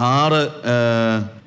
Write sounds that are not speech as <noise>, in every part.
ആറ്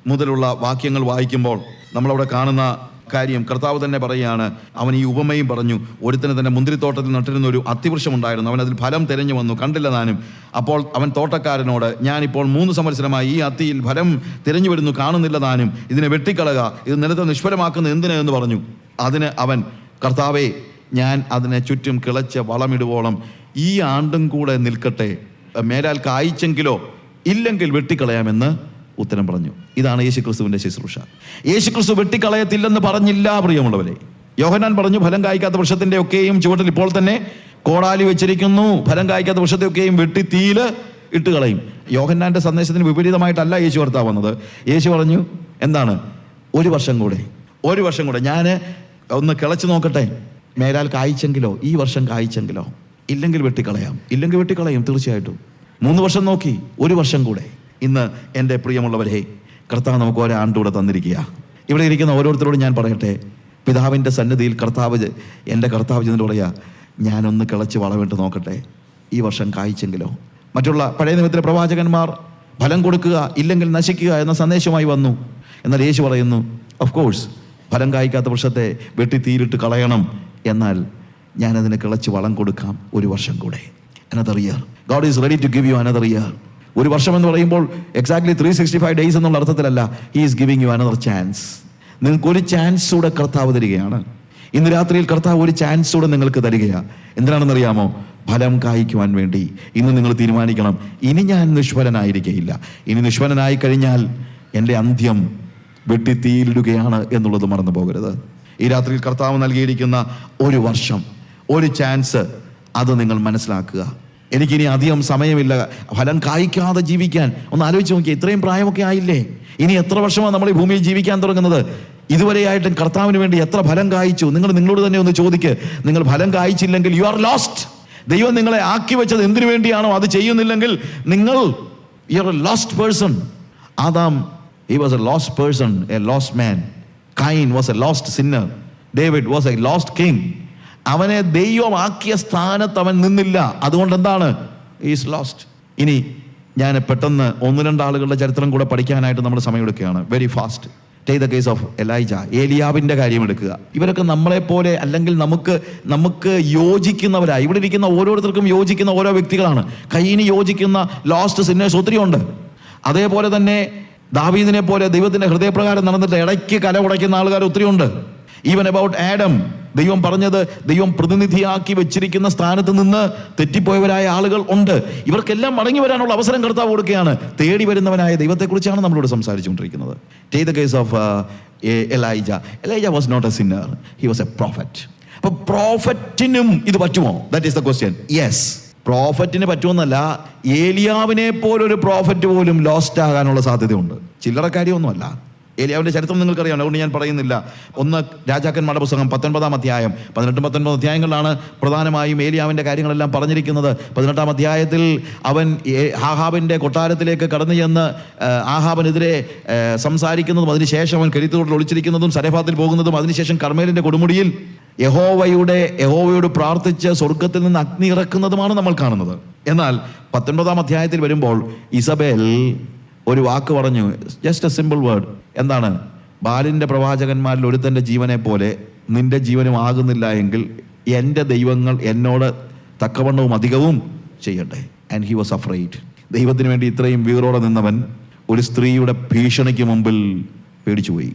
മുതലുള്ള വാക്യങ്ങൾ വായിക്കുമ്പോൾ നമ്മളവിടെ കാണുന്ന കാര്യം കർത്താവ് തന്നെ പറയുകയാണ് അവൻ ഈ ഉപമയും പറഞ്ഞു ഒരുത്തന് തന്നെ മുന്തിരിത്തോട്ടത്തിൽ നട്ടിരുന്ന ഒരു അത്തിവൃക്ഷമുണ്ടായിരുന്നു അവൻ അതിൽ ഫലം തിരഞ്ഞു വന്നു കണ്ടില്ല താനും അപ്പോൾ അവൻ തോട്ടക്കാരനോട് ഞാനിപ്പോൾ മൂന്ന് സംവത്സരമായി ഈ അത്തിയിൽ ഫലം തിരഞ്ഞു വരുന്നു കാണുന്നില്ല താനും ഇതിനെ വെട്ടിക്കളക ഇത് നിലത്തെ നിഷ്ഫലമാക്കുന്ന എന്തിന്? എന്ന് പറഞ്ഞു. അതിന് അവൻ കർത്താവേ ഞാൻ അതിനെ ചുറ്റും കിളച്ച് വളമിടുവോളം ഈ ആണ്ടും കൂടെ നിൽക്കട്ടെ. മേലാൽ കായ്ച്ചെങ്കിലോ ഇല്ലെങ്കിൽ വെട്ടിക്കളയാമെന്ന് ഉത്തരം പറഞ്ഞു. ഇതാണ് യേശുക്രിസ്തുവിന്റെ ശുശ്രൂഷ. യേശുക്രിസ്തു വെട്ടിക്കളയത്തില്ലെന്ന് പറഞ്ഞില്ല പ്രിയമുള്ളവരെ. യോഹനാൻ പറഞ്ഞു ഫലം കായ്ക്കാത്ത വൃക്ഷത്തിന്റെ ഒക്കെയും ചുവട്ടിൽ ഇപ്പോൾ തന്നെ കോടാലി വെച്ചിരിക്കുന്നു. ഫലം കായ്ക്കാത്ത വൃക്ഷത്തെ ഒക്കെയും വെട്ടി തീൽ ഇട്ട് കളയും യോഹന്നാന്റെ സന്ദേശത്തിന് വിപരീതമായിട്ടല്ല യേശു വർത്താവ് വന്നത്. യേശു പറഞ്ഞു എന്താണ്? ഒരു വർഷം കൂടെ. ഒരു വർഷം കൂടെ. ഞാൻ ഒന്ന് കിളച്ച് നോക്കട്ടെ. മേലാൽ കായ്ച്ചെങ്കിലോ? ഈ വർഷം കായ്ച്ചെങ്കിലോ? ഇല്ലെങ്കിൽ വെട്ടിക്കളയാം. ഇല്ലെങ്കിൽ വെട്ടിക്കളയും തീർച്ചയായിട്ടും. മൂന്ന് വർഷം നോക്കി ഒരു വർഷം കൂടെ. ഇന്ന് എന്റെ പ്രിയമുള്ളവരെ കർത്താവ് നമുക്ക് ഒരാണ്ടൂടെ തന്നിരിക്കുക. ഇവിടെ ഇരിക്കുന്ന ഓരോരുത്തരോടും ഞാൻ പറയട്ടെ പിതാവിന്റെ സന്നിധിയിൽ കർത്താവ് എന്റെ കർത്താവ് ചെന്നിട്ട് പറയുക ഞാനൊന്ന് കിളച്ച് വളമിട്ട് നോക്കട്ടെ ഈ വർഷം കായ്ച്ചെങ്കിലോ? മറ്റുള്ള പഴയ നിമിത്തിലെ പ്രവാചകന്മാർ ഫലം കൊടുക്കുക ഇല്ലെങ്കിൽ നശിക്കുക എന്ന സന്ദേശമായി വന്നു. എന്നാൽ യേശു പറയുന്നു ഓഫ് കോഴ്സ് ഫലം കായ്ക്കാത്ത വൃക്ഷത്തെ വെട്ടി തീരിട്ട് കളയണം. എന്നാൽ ഞാനതിന് കിളച്ച് വളം കൊടുക്കാം ഒരു വർഷം കൂടെ. എന്നതറിയാർ God is ready to give you another year ഒരു വർഷം എന്ന് പറയുമ്പോൾ exactly three sixty five days എന്നുള്ള അർത്ഥത്തിലല്ല he is giving you another chance നിങ്ങൾക്ക് ഒരു ചാൻസ് കൂടെ കർത്താവ് തരികയാണ്. ഇന്ന് രാത്രിയിൽ കർത്താവ് ഒരു ചാൻസ് കൂടെ നിങ്ങൾക്ക് തരികയാണ് എന്തിനാണെന്നറിയാമോ? ഫലം കായ്ക്കുവാൻ വേണ്ടി. ഇന്ന് നിങ്ങൾ തീരുമാനിക്കണം. ഇനി ഞാൻ നിഷ്ഫലനായിരിക്കയില്ല. ഇനി നിഷ്ഫലനായി കഴിഞ്ഞാൽ എന്റെ അന്ത്യം വെട്ടി തീയിലിടുകയാണ് എന്നുള്ളത് മറന്നു പോകരുത്. ഈ രാത്രിയിൽ കർത്താവ് നൽകിയിരിക്കുന്ന ഒരു വർഷം ഒരു ചാൻസ് അത് നിങ്ങൾ മനസ്സിലാക്കുക. എനിക്കിനി അധികം സമയമില്ല. ഫലം കായ്ക്കാതെ ജീവിക്കാൻ. ഒന്ന് ആലോചിച്ച് നോക്കിയേ ഇത്രയും പ്രായമൊക്കെ ആയില്ലേ? ഇനി എത്ര വർഷമാണ് നമ്മൾ ഈ ഭൂമിയിൽ ജീവിക്കാൻ തുടങ്ങുന്നത്? ഇതുവരെയായിട്ടും കർത്താവിന് വേണ്ടി എത്ര ഫലം കായ്ച്ചു? നിങ്ങൾ നിങ്ങളോട് തന്നെ ഒന്ന് ചോദിക്ക്. നിങ്ങൾ ഫലം കായ്ച്ചില്ലെങ്കിൽ യു ആർ ലോസ്റ്റ് ദൈവം നിങ്ങളെ ആക്കി വെച്ചത് എന്തിനു വേണ്ടിയാണോ അത് ചെയ്യുന്നില്ലെങ്കിൽ നിങ്ങൾ you are a lost person Adam he was a lost person a lost man Cain was a lost sinner David was a lost king അവനെ ദൈവമാക്കിയ സ്ഥാനത്ത് അവൻ നിന്നില്ല. അതുകൊണ്ട് എന്താണ് ഈസ് ലോസ്റ്റ് ഇനി ഞാൻ പെട്ടെന്ന് ഒന്ന് രണ്ടാളുകളുടെ ചരിത്രം കൂടെ പഠിക്കാനായിട്ട് നമ്മൾ സമയമെടുക്കുകയാണ്. Very fast take the case of Elijah ഏലിയാവിന്റെ കാര്യം എടുക്കുക. ഇവരൊക്കെ നമ്മളെ പോലെ അല്ലെങ്കിൽ നമുക്ക് നമുക്ക് യോജിക്കുന്നവരായി. ഇവിടെ ഇരിക്കുന്ന ഓരോരുത്തർക്കും യോജിക്കുന്ന ഓരോ വ്യക്തികളാണ്. കയ്യിന് യോജിക്കുന്ന ലോസ്റ്റ് സിന്നേഴ്സ് ഒത്തിരി ഉണ്ട്. അതേപോലെ തന്നെ ദാവീദിനെ പോലെ ദൈവത്തിന്റെ ഹൃദയപ്രകാരം നടന്നിട്ട് ഇടയ്ക്ക് കല ഉടയ്ക്കുന്ന ആൾക്കാർ ഒത്തിരി ഉണ്ട്. ഈവൻ അബൌട്ട് ആഡം ദൈവം പറഞ്ഞത് ദൈവം പ്രതിനിധിയാക്കി വെച്ചിരിക്കുന്ന സ്ഥാനത്ത് നിന്ന് തെറ്റിപ്പോയവരായ ആളുകൾ ഉണ്ട്. ഇവർക്കെല്ലാം മടങ്ങി വരാനുള്ള അവസരം കർത്താവ് കൊടുക്കുകയാണ്. തേടി വരുന്നവനായ ദൈവത്തെക്കുറിച്ചാണ് നമ്മളോട് സംസാരിച്ചുകൊണ്ടിരിക്കുന്നത്. Take the case of Elijah Elijah was not a sinner he was a prophet അപ്പൊ പ്രോഫറ്റിനും ഇത് പറ്റുമോ? That is the question yes പ്രോഫറ്റിന് പറ്റുമെന്നല്ല ഏലിയാവിനെ പോലൊരു പ്രോഫറ്റ് പോലും ലോസ്റ്റ് ആകാനുള്ള സാധ്യതയുണ്ട്. ചില്ലറ കാര്യമൊന്നുമല്ല ഏലിയാവിന്റെ ചരിത്രം നിങ്ങൾക്കറിയാം. അതുകൊണ്ട് ഞാൻ പറയുന്നില്ല. ഒന്ന് രാജാക്കന്മാരുടെ പുസ്തകം പത്തൊൻപതാം അധ്യായം. പതിനെട്ടും പത്തൊൻപത് അധ്യായങ്ങളിലാണ് പ്രധാനമായും ഏലിയാവിന്റെ കാര്യങ്ങളെല്ലാം പറഞ്ഞിരിക്കുന്നത്. പതിനെട്ടാം അധ്യായത്തിൽ അവൻ ആഹാബിന്റെ കൊട്ടാരത്തിലേക്ക് കടന്നു ചെന്ന് ആഹാബിനെതിരെ സംസാരിക്കുന്നതും അതിനുശേഷം അവൻ കരുത്തോട്ടിൽ ഒളിച്ചിരിക്കുന്നതും സരഫാത്തിൽ പോകുന്നതും അതിനുശേഷം കർമ്മേലിന്റെ കൊടുമുടിയിൽ യഹോവയുടെ യഹോവയോട് പ്രാർത്ഥിച്ച് സ്വർഗത്തിൽ നിന്ന് അഗ്നി ഇറക്കുന്നതുമാണ് നമ്മൾ കാണുന്നത്. എന്നാൽ പത്തൊൻപതാം അധ്യായത്തിൽ വരുമ്പോൾ ഇസബേൽ ഒരു വാക്ക് പറഞ്ഞു. ജസ്റ്റ് എ സിമ്പിൾ വേർഡ് എന്താണ്? ബാലിന്റെ പ്രവാചകന്മാരിൽ ഒരുത്തന്റെ ജീവനെ പോലെ നിന്റെ ജീവനും ആകുന്നില്ല എങ്കിൽ എന്റെ ദൈവങ്ങൾ എന്നോട് തക്കവണ്ണവും അധികവും ചെയ്യട്ടെ. ആൻഡ് ഹി വാസ് അഫ്രൈഡ് ദൈവത്തിന് വേണ്ടി ഇത്രയും വീറോടെ നിന്നവൻ ഒരു സ്ത്രീയുടെ ഭീഷണിക്ക് മുമ്പിൽ പേടിച്ചുപോയി.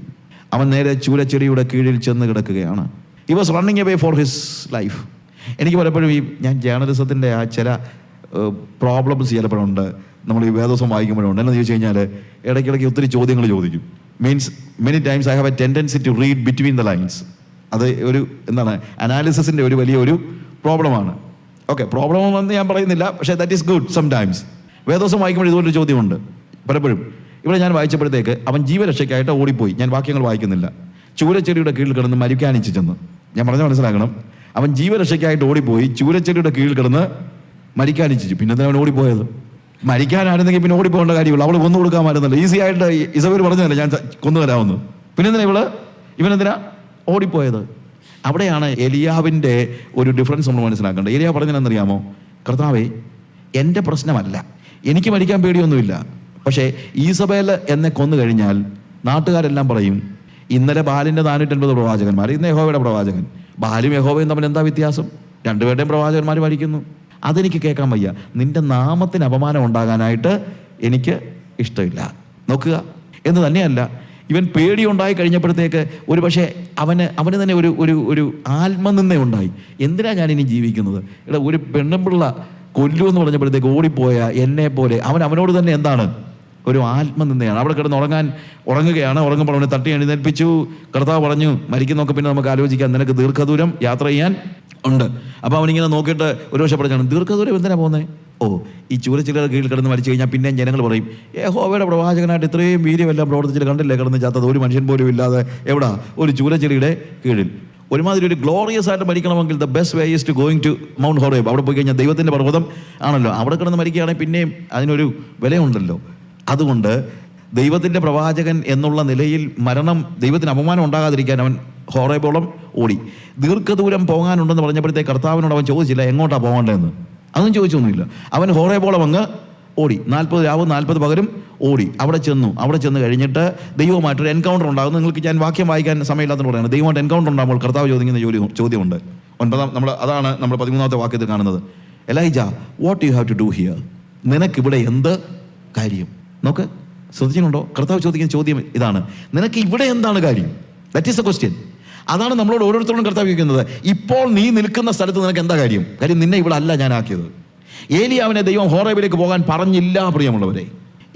അവൻ നേരെ ചൂലച്ചെടിയുടെ കീഴിൽ ചെന്ന് കിടക്കുകയാണ്. He was running away for his life എനിക്ക് പലപ്പോഴും ഈ ഞാൻ ജേർണലിസത്തിന്റെ ആ ചില പ്രോബ്ലംസ് ചിലപ്പോഴുണ്ട്. നമ്മൾ ഈ വേദോസം വായിക്കുമ്പോഴുണ്ട്. എന്നു ചോദിച്ചു കഴിഞ്ഞാൽ ഇടയ്ക്കിടയ്ക്ക് ഒത്തിരി ചോദ്യങ്ങൾ ചോദിക്കും. Means many times I have a tendency to read between the lines അത് ഒരു എന്താണ് അനാലിസിസിന്റെ ഒരു വലിയൊരു പ്രോബ്ലമാണ് ഓക്കെ പ്രോബ്ലം എന്ന് ഞാൻ പറയുന്നില്ല പക്ഷേ that is good sometimes വേദോസം വായിക്കുമ്പോൾ ഇതുപോലൊരു ചോദ്യമുണ്ട് പലപ്പോഴും. ഇവിടെ ഞാൻ വായിച്ചപ്പോഴത്തേക്ക് അവൻ ജീവരക്ഷയ്ക്കായിട്ട് ഓടിപ്പോയി. ഞാൻ വാക്യങ്ങൾ വായിക്കുന്നില്ല. ചൂരച്ചെടിയുടെ കീഴിൽ കിടന്ന് മരിക്കാനിച്ച് ചെന്ന് ഞാൻ പറഞ്ഞ മനസ്സിലാക്കണം. അവൻ ജീവരക്ഷയ്ക്കായിട്ട് ഓടിപ്പോയി ചൂരച്ചെടിയുടെ കീഴിൽ കിടന്ന് മരിക്കാനിച്ചു പിന്നെ അവൻ ഓടിപ്പോയത്? മരിക്കാനായിരുന്നെങ്കിൽ പിന്നെ ഓടിപ്പോകേണ്ട കാര്യമുള്ളൂ അവൾ കൊന്നു കൊടുക്കാമായിരുന്നല്ലോ ഈസി ആയിട്ട് ഇസവർ പറഞ്ഞതല്ലേ ഞാൻ കൊന്നു തരാമെന്ന്. പിന്നെ എന്തിനാ ഇവൾ? ഇവനെന്തിനാ ഓടിപ്പോയത്. അവിടെയാണ് എലിയാവിന്റെ ഒരു ഡിഫറൻസ് നമ്മൾ മനസ്സിലാക്കേണ്ടത്. എലിയാവ് പറഞ്ഞതെന്നറിയാമോ കർത്താവേ എന്റെ പ്രശ്നമല്ല. എനിക്ക് മരിക്കാൻ പേടിയൊന്നുമില്ല. പക്ഷേ ഈസബേൽ എന്നെ കൊന്നു കഴിഞ്ഞാൽ നാട്ടുകാരെല്ലാം പറയും ഇന്നലെ ബാലിന്റെ നാനൂറ്റൻപത് പ്രവാചകന്മാർ ഇന്ന് യഹോവയുടെ പ്രവാചകൻ. ബാലും യഹോവയും തമ്മിൽ എന്താ വ്യത്യാസം? രണ്ടുപേരുടെയും പ്രവാചകന്മാർ മരിക്കുന്നു. അതെനിക്ക് കേൾക്കാൻ വയ്യ. നിന്റെ നാമത്തിന് അപമാനം ഉണ്ടാകാനായിട്ട് എനിക്ക് ഇഷ്ടമില്ല. നോക്കുക. എന്ന് തന്നെയല്ല ഇവൻ പേടി ഉണ്ടായി കഴിഞ്ഞപ്പോഴത്തേക്ക് ഒരു പക്ഷേ അവന് അവന് തന്നെ ഒരു ഒരു ഒരു ആത്മനിന്ദ ഉണ്ടായി. എന്തിനാണ് ഇനി ജീവിക്കുന്നത്? ഇവിടെ ഒരു പെണ്ണുമ്പിള്ള കൊല്ലു എന്ന് പറഞ്ഞപ്പോഴത്തേക്ക് ഓടിപ്പോയ എന്നെ പോലെ അവൻ അവനോട് തന്നെ എന്താണ്? ഒരു ആത്മനിന്ദയാണ്. അവിടെ കിടന്ന് ഉറങ്ങാൻ ഉറങ്ങുകയാണ്. ഉറങ്ങുമ്പോൾ അവനെ തട്ടി എഴുന്നേൽപ്പിച്ചു. കർത്താവ് പറഞ്ഞു മരിക്കുന്നൊക്കെ പിന്നെ നമുക്ക് ആലോചിക്കാം. നിനക്ക് ദീർഘദൂരം യാത്ര ചെയ്യാൻ ഉണ്ട്. അപ്പോൾ അവനിങ്ങനെ നോക്കിയിട്ട് ഒരു പക്ഷേ പറഞ്ഞാണ് ദീർഘദൂരം എന്തിനാ പോകുന്നത് ഓ ഈ ചൂരച്ചിലയുടെ കീഴിൽ കിടന്ന് മരിച്ചു കഴിഞ്ഞാൽ പിന്നെയും ജനങ്ങൾ പറയും ഏഹോവയുടെ പ്രവാചകനായിട്ട് ഇത്രയും വീര്യമെല്ലാം പ്രവർത്തിച്ചിട്ട് കണ്ടില്ലേ കിടന്ന് ചാത്തത് ഒരു മനുഷ്യൻ പോലും ഇല്ലാതെ എവിടാ? ഒരു ചൂരച്ചിലയുടെ കീഴിൽ. ഒരുമാതിരി ഒരു ഗ്ലോറിയസ് ആയിട്ട് മരിക്കണമെങ്കിൽ the best way is to going to mount Horeb അവിടെ പോയി കഴിഞ്ഞാൽ ദൈവത്തിന്റെ പർവതം ആണല്ലോ. അവിടെ കിടന്ന് മരിക്കുകയാണെങ്കിൽ പിന്നെയും അതിനൊരു വിലയുണ്ടല്ലോ. അതുകൊണ്ട് ദൈവത്തിന്റെ പ്രവാചകൻ എന്നുള്ള നിലയിൽ മരണം ദൈവത്തിന് അപമാനം ഉണ്ടാകാതിരിക്കാൻ അവൻ ഹോറേബോളം ഓടി. ദീർഘദൂരം പോകാനുണ്ടെന്ന് പറഞ്ഞപ്പോഴത്തേക്ക് കർത്താവിനോട് അവൻ ചോദിച്ചില്ല എങ്ങോട്ടാണ് പോകേണ്ടതെന്ന്? അതൊന്നും ചോദിച്ചൊന്നുമില്ല. അവൻ ഹോറേബോളം അങ്ങ് ഓടി. നാൽപ്പത് രാവും നാൽപ്പത് പകരും ഓടി. അവിടെ ചെന്നു. അവിടെ ചെന്ന് കഴിഞ്ഞിട്ട് ദൈവമായിട്ടൊരു എൻകൗണ്ടർ ഉണ്ടാകും നിങ്ങൾക്ക് ഞാൻ വാക്യം വായിക്കാൻ സമയമില്ലാത്തത് പറയുന്നത് ദൈവമായിട്ട് എൻകൗണ്ടർ ഉണ്ടാകുമ്പോൾ കർത്താവ് ചോദിക്കുന്ന ജോലി ചോദ്യമുണ്ട്. ഒൻപതാം നമ്മൾ അതാണ് നമ്മൾ പതിമൂന്നാമത്തെ വാക്യത്തിൽ കാണുന്നത്. Elijah what you have to do here നിനക്കിവിടെ എന്ത് കാര്യം? നോക്ക്. ശ്രദ്ധിച്ചിട്ടുണ്ടോ? കർത്താവ് ചോദിക്കുന്ന ചോദ്യം ഇതാണ്. നിനക്ക് ഇവിടെ എന്താണ് കാര്യം? ദറ്റ് ഈസ് എ ക്വസ്റ്റ്യൻ അതാണ് നമ്മളോട് ഓരോരുത്തരോടും കർത്താവ് ചോദിക്കുന്നത്. ഇപ്പോൾ നീ നിൽക്കുന്ന സ്ഥലത്ത് നിനക്ക് എന്താ കാര്യം? കാര്യം നിന്നെ ഇവിടെ അല്ല ഞാൻ ആക്കിയത്. ഏലിയാവിനെ ദൈവം ഹോറേബിലേക്ക് പോകാൻ പറഞ്ഞില്ല പ്രിയമുള്ളവരെ.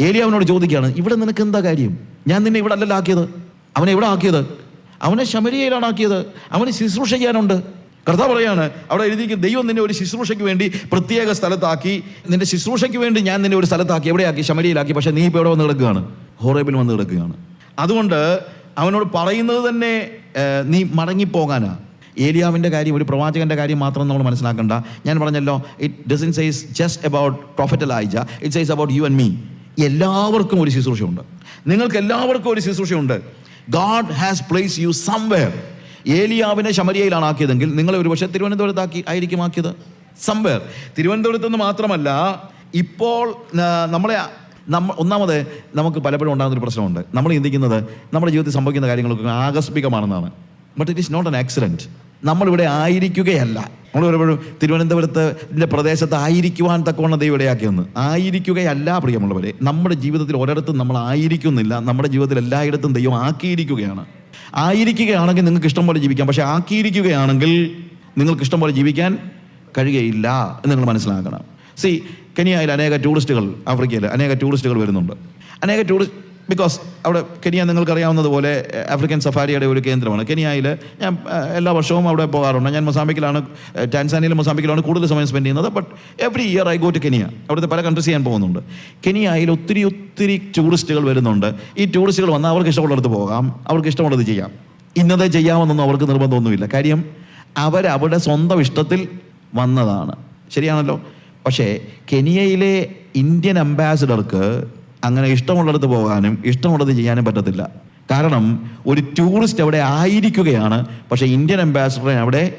ഏലിയാവിനോട് ചോദിക്കുകയാണ് ഇവിടെ നിനക്ക് എന്താ കാര്യം? ഞാൻ നിന്നെ ഇവിടെ അല്ലല്ലോ ആക്കിയത്. അവനെ ഇവിടെ ആക്കിയത്? അവനെ ശമരിയയിലാണ് ആക്കിയത്. അവന് ശുശ്രൂഷ ചെയ്യാനുണ്ട്. കർത്താവ് പറയാണ് അവിടെ എഴുതിയിരിക്കും ദൈവം നിന്നെ ഒരു ശുശ്രൂഷയ്ക്ക് വേണ്ടി പ്രത്യേക സ്ഥലത്താക്കി. നിന്റെ ശുശ്രൂഷയ്ക്ക് വേണ്ടി ഞാൻ നിന്നെ ഒരു സ്ഥലത്താക്കി എവിടെയാക്കി? ശമരിയിലാക്കി. പക്ഷേ നീ ഇപ്പോൾ ഇവിടെ വന്ന് കിടക്കുകയാണ്? ഹോറേബിൽ വന്ന് കിടക്കുകയാണ്. അതുകൊണ്ട് അവനോട് പറയുന്നത് തന്നെ നീ മടങ്ങിപ്പോകാനാ. ഏലിയാവിന്റെ കാര്യം ഒരു പ്രവാചകന്റെ കാര്യം മാത്രം നമ്മൾ മനസ്സിലാക്കണ്ട. ഞാൻ പറഞ്ഞല്ലോ it doesn't says just about prophet Elijah it says about you and me എല്ലാവർക്കും ഒരു ശുശ്രൂഷയുണ്ട്. നിങ്ങൾക്ക് എല്ലാവർക്കും ഒരു ശുശ്രൂഷയുണ്ട്. God has place you somewhere ഏലിയാവിനെ ശമരിയയിലാണ് ആക്കിയതെങ്കിൽ നിങ്ങൾ ഒരു പക്ഷേ തിരുവനന്തപുരത്താക്കി ആയിരിക്കും ആക്കിയത്. സംവെയർ തിരുവനന്തപുരത്ത് നിന്ന് മാത്രമല്ല ഇപ്പോൾ നമ്മളെ നമ്മ ഒന്നാമത് നമുക്ക് പലപ്പോഴും ഉണ്ടാകുന്ന ഒരു പ്രശ്നമുണ്ട്. നമ്മൾ ചിന്തിക്കുന്നത് നമ്മുടെ ജീവിതത്തിൽ സംഭവിക്കുന്ന കാര്യങ്ങളൊക്കെ ആകസ്മികമാണെന്നാണ്. But it is not an accident നമ്മളിവിടെ ആയിരിക്കുകയല്ല. നമ്മൾ പലപ്പോഴും തിരുവനന്തപുരത്ത് ഇതിന്റെ പ്രദേശത്ത് ആയിരിക്കുവാൻ തക്കവണ്ണം ദൈവം ഇടയാക്കിയെന്ന് ആയിരിക്കുകയല്ല പ്രിയമുള്ളവരെ. നമ്മുടെ ജീവിതത്തിൽ ഒരിടത്തും നമ്മൾ ആയിരിക്കുന്നില്ല. നമ്മുടെ ജീവിതത്തിൽ എല്ലായിടത്തും ദൈവം ആക്കിയിരിക്കുകയാണ്. ആയിരിക്കുകയാണെങ്കിൽ നിങ്ങൾക്ക് ഇഷ്ടം പോലെ ജീവിക്കാം. പക്ഷേ ആക്കിയിരിക്കുകയാണെങ്കിൽ നിങ്ങൾക്ക് ഇഷ്ടം പോലെ ജീവിക്കാൻ കഴിയുകയില്ല എന്ന് നിങ്ങൾ മനസ്സിലാക്കണം. സി കെനിയയിൽ അനേക ടൂറിസ്റ്റുകൾ ആഫ്രിക്കയിൽ അനേക ടൂറിസ്റ്റുകൾ വരുന്നുണ്ട്. അനേക ടൂറിസ്റ്റ് ബിക്കോസ് അവിടെ കെനിയ നിങ്ങൾക്കറിയാവുന്നതുപോലെ ആഫ്രിക്കൻ സഫാരിയുടെ ഒരു കേന്ദ്രമാണ്. കെനിയയിൽ ഞാൻ എല്ലാ വർഷവും അവിടെ പോകാറുണ്ട്. ഞാൻ മൊസാമ്പിക്കിലാണ് ടാൻസാനിയിലും മൊസാമ്പിക്കിലാണ് കൂടുതൽ സമയം സ്പെൻഡ് ചെയ്യുന്നത്. But every year I go to Kenya അവിടുത്തെ പല കൺട്രീസ് ചെയ്യാൻ പോകുന്നുണ്ട്. കെനിയയിൽ ഒത്തിരി ഒത്തിരി ടൂറിസ്റ്റുകൾ വരുന്നുണ്ട്. ഈ ടൂറിസ്റ്റുകൾ വന്നാൽ അവർക്ക് ഇഷ്ടമുള്ളിടത്ത് പോകാം. അവർക്ക് ഇഷ്ടമുള്ളത് ചെയ്യാം. ഇന്നതേ ചെയ്യാമെന്നൊന്നും അവർക്ക് നിർബന്ധമൊന്നുമില്ല. കാര്യം അവരവിടെ സ്വന്തം ഇഷ്ടത്തിൽ വന്നതാണ്. ശരിയാണല്ലോ? പക്ഷേ കെനിയയിലെ ഇന്ത്യൻ അംബാസിഡർക്ക് അങ്ങനെ ഇഷ്ടമുള്ളിടത്ത് പോകാനും ഇഷ്ടമുള്ളത് ചെയ്യാനും പറ്റത്തില്ല. കാരണം ഒരു ടൂറിസ്റ്റ് അവിടെ ആയിരിക്കുകയാണ് പക്ഷേ ഇന്ത്യൻ അംബാസിഡറെ അവിടെ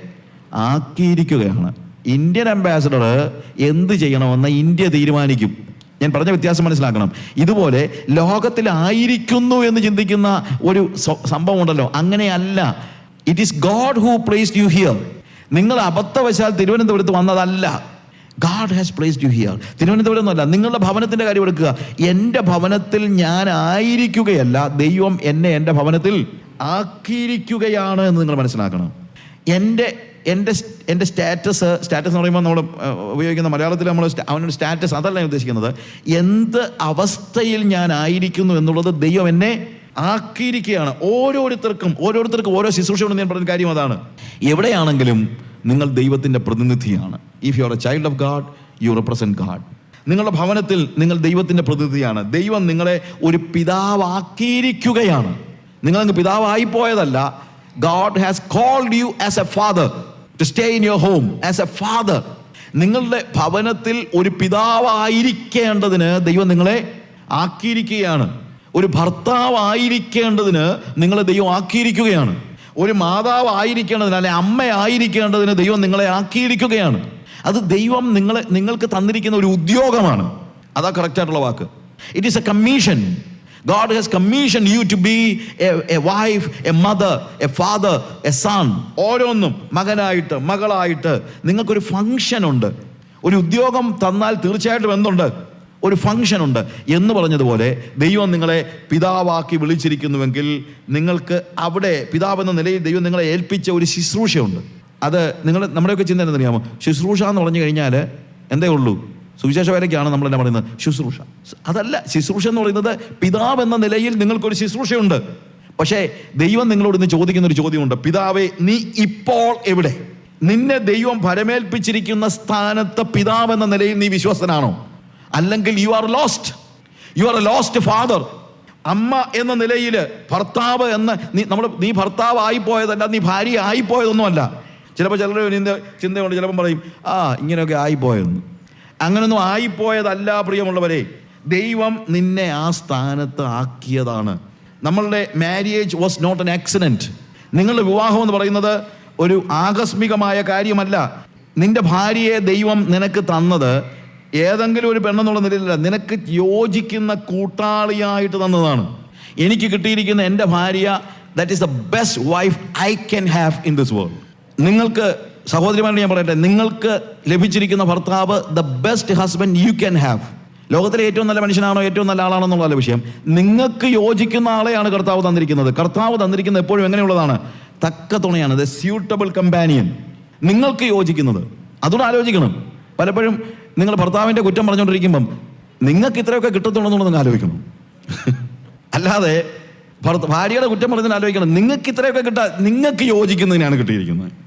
ആക്കിയിരിക്കുകയാണ്. ഇന്ത്യൻ അംബാസിഡർ എന്ത് ചെയ്യണമെന്ന് ഇന്ത്യ തീരുമാനിക്കും. ഞാൻ പറഞ്ഞ വ്യത്യാസം മനസ്സിലാക്കണം. ഇതുപോലെ ലോകത്തിലായിരിക്കുന്നു എന്ന് ചിന്തിക്കുന്ന ഒരു സംഭവം ഉണ്ടല്ലോ അങ്ങനെയല്ല. It is God who place you here നിങ്ങൾ അബദ്ധവശാൽ തിരുവനന്തപുരത്ത് വന്നതല്ല. God has placed you here Thiruvananthapuram എന്നല്ല നിങ്ങളുടെ ഭവനത്തിന്റെ കാര്യം എടുക്കുക. എന്റെ ഭവനത്തിൽ ഞാൻ ആയിരിക്കുകയല്ല ദൈവം എന്നെ എന്റെ ഭവനത്തിൽ ആക്കിയിരിക്കുകയാണ് എന്ന് നിങ്ങൾ മനസ്സിലാക്കണം. എന്റെ എന്റെ എന്റെ സ്റ്റാറ്റസ് സ്റ്റാറ്റസ് എന്ന് പറയുമ്പോൾ നമ്മൾ ഉപയോഗിക്കുന്ന മലയാളത്തിൽ നമ്മൾ അവനൊരു സ്റ്റാറ്റസ് അതല്ല ഞാൻ ഉദ്ദേശിക്കുന്നത്. എന്ത് അവസ്ഥയിൽ ഞാൻ ആയിരിക്കുന്നു എന്നുള്ളത് ദൈവം എന്നെ ആക്കിയിരിക്കുകയാണ്. ഓരോരുത്തർക്കും ഓരോരുത്തർക്കും ഓരോ ശുശ്രൂഷയോട് ഞാൻ പറഞ്ഞ കാര്യം അതാണ്. എവിടെയാണെങ്കിലും നിങ്ങൾ ദൈവത്തിന്റെ പ്രതിനിധിയാണ്. If you are a child of God you represent God നിങ്ങളുടെ ഭവനത്തിൽ നിങ്ങൾ ദൈവത്തിന്റെ പ്രതിനിധിയാണ്. ദൈവം നിങ്ങളെ ഒരു പിതാവാക്കിയിരിക്കുകയാണ്. നിങ്ങളങ്ങ് പിതാവായി പോയതല്ല God has called you as a father to stay in your home as a father നിങ്ങളുടെ ഭവനത്തിൽ ഒരു പിതാവായിരിക്കേണ്ടതിന് ദൈവം നിങ്ങളെ ആക്കിയിരിക്കുകയാണ്. ഒരു ഭർത്താവായിരിക്കേണ്ടതിന് നിങ്ങളെ ദൈവം ആക്കിയിരിക്കുകയാണ്. ഒരു മാതാവ് ആയിരിക്കേണ്ടതിന് അല്ലെ അമ്മ ആയിരിക്കേണ്ടതിന് ദൈവം നിങ്ങളെ ആക്കിയിരിക്കുകയാണ്. അത് ദൈവം നിങ്ങൾ നിങ്ങൾക്ക് തന്നിരിക്കുന്ന ഒരു ഉദ്യോഗമാണ്. അതാ കറക്റ്റ് ആയിട്ടുള്ള വാക്ക്. It is a commission God has commission you to be a wife a mother a father a son. ഓരോന്നും മകനായിട്ട് മകളായിട്ട് നിങ്ങൾക്കൊരു ഫങ്ഷൻ ഉണ്ട്. ഒരു ഉദ്യോഗം തന്നാൽ തീർച്ചയായിട്ടും എന്തുണ്ട്? ഒരു ഫങ്ഷൻ ഉണ്ട്. എന്ന് പറഞ്ഞതുപോലെ ദൈവം നിങ്ങളെ പിതാവാക്കി വിളിച്ചിരിക്കുന്നുവെങ്കിൽ നിങ്ങൾക്ക് അവിടെ പിതാവെന്ന നിലയിൽ ദൈവം നിങ്ങളെ ഏൽപ്പിച്ച ഒരു ശുശ്രൂഷയുണ്ട്. അത് നിങ്ങൾ നമ്മുടെയൊക്കെ ചിന്ത അറിയാമോ? ശുശ്രൂഷ എന്ന് പറഞ്ഞു കഴിഞ്ഞാൽ എന്തേ ഉള്ളൂ? സുവിശേഷ വരയ്ക്കാണ് നമ്മൾ എന്നെ പറയുന്നത്? ശുശ്രൂഷ. അതല്ല ശുശ്രൂഷ എന്ന് പറയുന്നത് പിതാവ് എന്ന നിലയിൽ നിങ്ങൾക്കൊരു ശുശ്രൂഷയുണ്ട്. പക്ഷേ ദൈവം നിങ്ങളോട് ഇന്ന് ചോദിക്കുന്ന ഒരു ചോദ്യമുണ്ട്. പിതാവേ നീ ഇപ്പോൾ എവിടെ? നിന്നെ ദൈവം ഭരമേൽപ്പിച്ചിരിക്കുന്ന സ്ഥാനത്ത് പിതാവ് എന്ന നിലയിൽ നീ വിശ്വസ്തനാണോ അല്ലെങ്കിൽ you are lost you are a lost father അമ്മ എന്ന നിലയിൽ ഭർത്താവ് എന്ന നീ നമ്മൾ നീ ഭർത്താവ് ആയിപ്പോയതല്ല നീ ഭാര്യ ആയിപ്പോയതൊന്നുമല്ല ചിലപ്പോൾ ചിലരുടെ ഒരു ചിന്തയുണ്ട് ചിലപ്പം പറയും ആ ഇങ്ങനെയൊക്കെ ആയിപ്പോയെന്ന്. അങ്ങനൊന്നും ആയിപ്പോയതല്ല പ്രിയമുള്ളവരെ. ദൈവം നിന്നെ ആ സ്ഥാനത്ത് ആക്കിയതാണ്. നമ്മളുടെ marriage was not an accident നിങ്ങളുടെ വിവാഹം എന്ന് പറയുന്നത് ഒരു ആകസ്മികമായ കാര്യമല്ല. നിന്റെ ഭാര്യയെ ദൈവം നിനക്ക് തന്നത് ഏതെങ്കിലും ഒരു പെണ്ണെന്നുള്ള നിലയിലല്ല നിനക്ക് യോജിക്കുന്ന കൂട്ടാളിയായിട്ട് തന്നതാണ്. എനിക്ക് കിട്ടിയിരിക്കുന്ന എന്റെ ഭാര്യ that is the best wife I can have in this world നിങ്ങൾക്ക് സഹോദരിമാരോട് ഞാൻ പറയട്ടെ നിങ്ങൾക്ക് ലഭിച്ചിരിക്കുന്ന ഭർത്താവ് the best husband you can have ലോകത്തിലെ ഏറ്റവും നല്ല മനുഷ്യനാണോ ഏറ്റവും നല്ല ആളാണോ എന്നുള്ളതല്ല വിഷയം. നിങ്ങൾക്ക് യോജിക്കുന്ന ആളെയാണ് കർത്താവ് തന്നിരിക്കുന്നത്. കർത്താവ് തന്നിരിക്കുന്നത് എപ്പോഴും എങ്ങനെയുള്ളതാണ്? തക്ക തുണയാണ് ദ സ്യൂട്ടബിൾ കമ്പാനിയൻ നിങ്ങൾക്ക് യോജിക്കുന്നത്. അതുകൊണ്ട് ആലോചിക്കണം. പലപ്പോഴും നിങ്ങൾ ഭർത്താവിന്റെ കുറ്റം പറഞ്ഞുകൊണ്ടിരിക്കുമ്പം നിങ്ങൾക്ക് ഇത്രയൊക്കെ കിട്ടത്തുള്ളൂ നിങ്ങൾ ആലോചിക്കണം. <laughs> അല്ലാതെ ഭാര്യയുടെ കുറ്റം പറഞ്ഞതിന് ആലോചിക്കണം. നിങ്ങൾക്ക് ഇത്രയൊക്കെ കിട്ടാ നിങ്ങൾക്ക് യോജിക്കുന്നതിനാണ് കിട്ടിയിരിക്കുന്നത്.